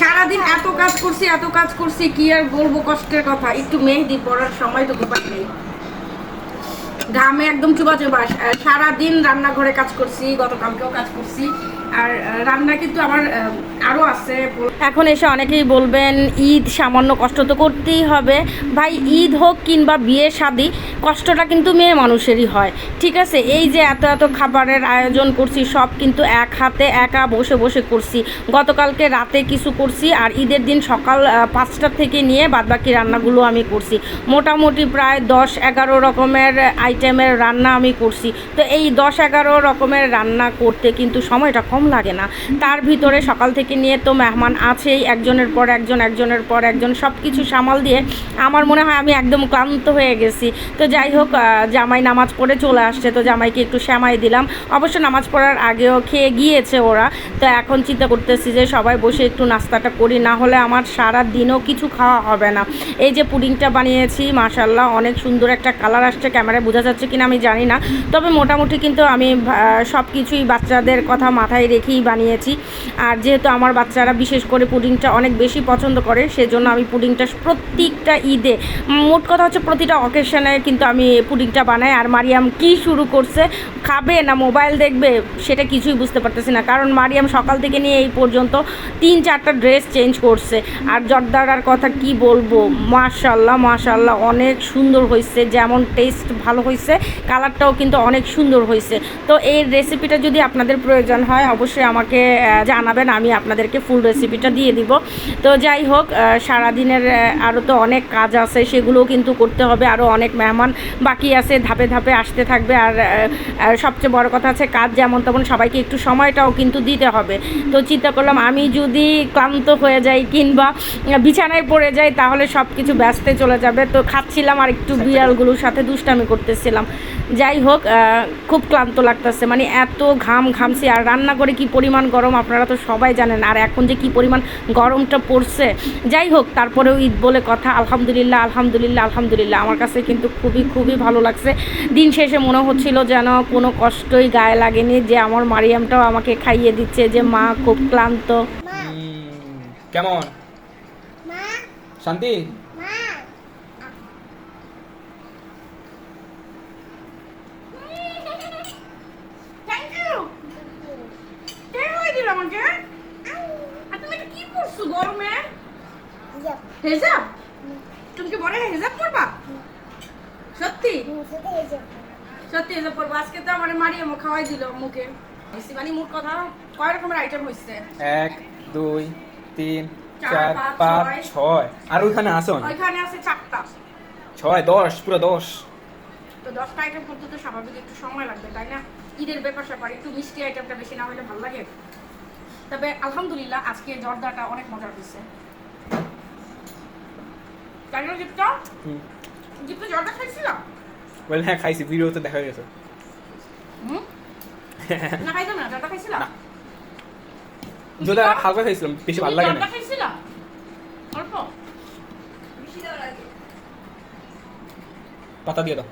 সারাদিন এত কাজ করছি, এত কাজ করছি, কি আর বলব কষ্টের কথা। একটু মেহেদি পড়ার সময়টুকু পাই নেই। ঘামে একদম চুবা চুবা সারাদিন রান্নাঘরে কাজ করছি, গতকালকেও কাজ করছি। আর রান্না কিন্তু আমার আহ, আরও আছে। এখন এসে অনেকেই বলবেন ঈদ সামান্য কষ্ট তো করতেই হবে। ভাই ঈদ হোক কিংবা বিয়ে শাদি কষ্টটা কিন্তু মেয়ে মানুষেরই হয়। ঠিক আছে এই যে এত এত খাবারের আয়োজন করছি সব কিন্তু এক হাতে একা বসে বসে করছি। গতকালকে রাতে কিছু করছি আর ঈদের দিন সকাল পাঁচটা থেকে নিয়ে বাদবাকি রান্নাগুলো আমি করছি। মোটামুটি প্রায় দশ এগারো রকমের আইটেমের রান্না আমি করছি। তো এই দশ এগারো রকমের রান্না করতে কিন্তু সময়টা কম লাগে না। তার ভিতরে সকাল থেকে নিয়ে তো মেহমান আছেই, একজনের পর একজন, একজনের পর একজন সব কিছু সামাল দিয়ে আমার মনে হয় আমি একদম ক্লান্ত হয়ে গেছি। তো যাই হোক জামাই নামাজ পড়ে চলে আসছে, তো জামাইকে একটু শ্যামাই দিলাম। অবশ্য নামাজ পড়ার আগেও খেয়ে গিয়েছে ওরা। তো এখন চিন্তা করতেছি যে সবাই বসে একটু নাস্তাটা করি, না হলে আমার সারা দিনও কিছু খাওয়া হবে না। এই যে পুডিংটা বানিয়েছি মাশাল্লাহ অনেক সুন্দর একটা কালার আসছে। ক্যামেরায় বোঝা যাচ্ছে কিনা আমি জানি না। তবে মোটামুটি কিন্তু আমি সব কিছুই বাচ্চাদের কথা মাথায় রেখেই বানিয়েছি। আর যেহেতু আমার বাচ্চারা বিশেষ করে পুডিংটা অনেক বেশি পছন্দ করে, সেজন্য আমি পুডিংটা প্রত্যেকটা ঈদে, মোট কথা হচ্ছে প্রতিটা অকেশনে কিন্তু আমি পুডিংটা বানাই। আর মারিয়াম কি শুরু করছে, খাবে না মোবাইল দেখবে, সেটা কিছুই বুঝতে পারতেছি না। কারণ মারিয়াম সকাল থেকে নিয়ে এই পর্যন্ত তিন চারটা ড্রেস চেঞ্জ করছে। আর জর্দারার কথা কি বলব? মাশাল্লাহ মাশাল্লাহ অনেক সুন্দর হয়েছে যেমন টেস্ট ভালো হয়েছে কালারটাও কিন্তু অনেক সুন্দর হয়েছে তো এই রেসিপিটা যদি আপনাদের প্রয়োজন হয় অবশ্যই আমাকে জানাবেন আমি আপনাদেরকে ফুল রেসিপিটা দিয়ে দিব। তো যাই হোক সারাদিনের আরও তো অনেক কাজ আছে সেগুলোও কিন্তু করতে হবে আরও অনেক মেহমান বাকি আছে ধাপে ধাপে আসতে থাকবে আর সবচেয়ে বড় কথা আছে কাজ যেমন তেমন সবাইকে একটু সময়টাও কিন্তু দিতে হবে। তো চিন্তা করলাম আমি যদি ক্লান্ত হয়ে যাই কিংবা বিছানায় পড়ে যাই তাহলে সব কিছু ব্যস্তে চলে যাবে। তো খাচ্ছিলাম আর একটু বিড়ালগুলোর সাথে দুষ্টামি করতেছিলাম। যাই হোক খুব ক্লান্ত লাগতেছে মানে এত ঘাম ঘামছি আর রান্না করে কি পরিমাণ গরম আপনারা তো সবাই জানেন। আর এখন যে কি পরিমাণ গরমটা পড়ছে যাই হোক তারপরেও ঈদ বলে কথা আলহামদুলিল্লাহ আলহামদুলিল্লাহ আলহামদুলিল্লাহ। আমার কাছে কিন্তু খুবই খুবই ভালো লাগছে। দিন শেষে মনে হচ্ছিল যেন কোনো কষ্টই গায়ে লাগেনি যে আমার মারিয়ামটাও আমাকে খাইয়ে দিচ্ছে যে মা খুব ক্লান্ত। কেমন? শান্তি থ্যাংক ইউ কে হয়ে দিল আমাকে আর তুমি এটা কি করছ গরমে? হেজাব। তুমি কি বড় হেজাব করবা সত্যি? সত্যি হেজাব করব আজকে তো আমার মারিয়ে মুখ খাওয়াই দিল মুখে। মানে মোট কথা কয় রকমের আইটেম হয়েছে এক দুই তিন চার, পাঁচ, ছয়। ছয়। আর ওইখানে আসুন ওইখানে আছে চারটা। ছয় দশ পুরো দশ। তো দশটা আইটেম করতে তো স্বাভাবিক একটু সময় লাগবে তাই না? ঈদের ব্যাপার স্যাপার একটু মিষ্টি আইটেমটা বেশি না হলে ভালো লাগে। তবে আলহামদুলিল্লাহ আজকে জর্দাটা অনেক মজার হয়েছে। তাই না জিপটা জিপটা জর্দা খাইছিলাম বলে হ্যাঁ খাইছি ভিডিওতে দেখা গেছে। হুম? না না জর্দা খাইছিলাম না। হালকা খাইছিলাম বেশি ভালো লাগে না। জর্দা খাইছিলাম অল্প? পাতা দিয়ে দাও।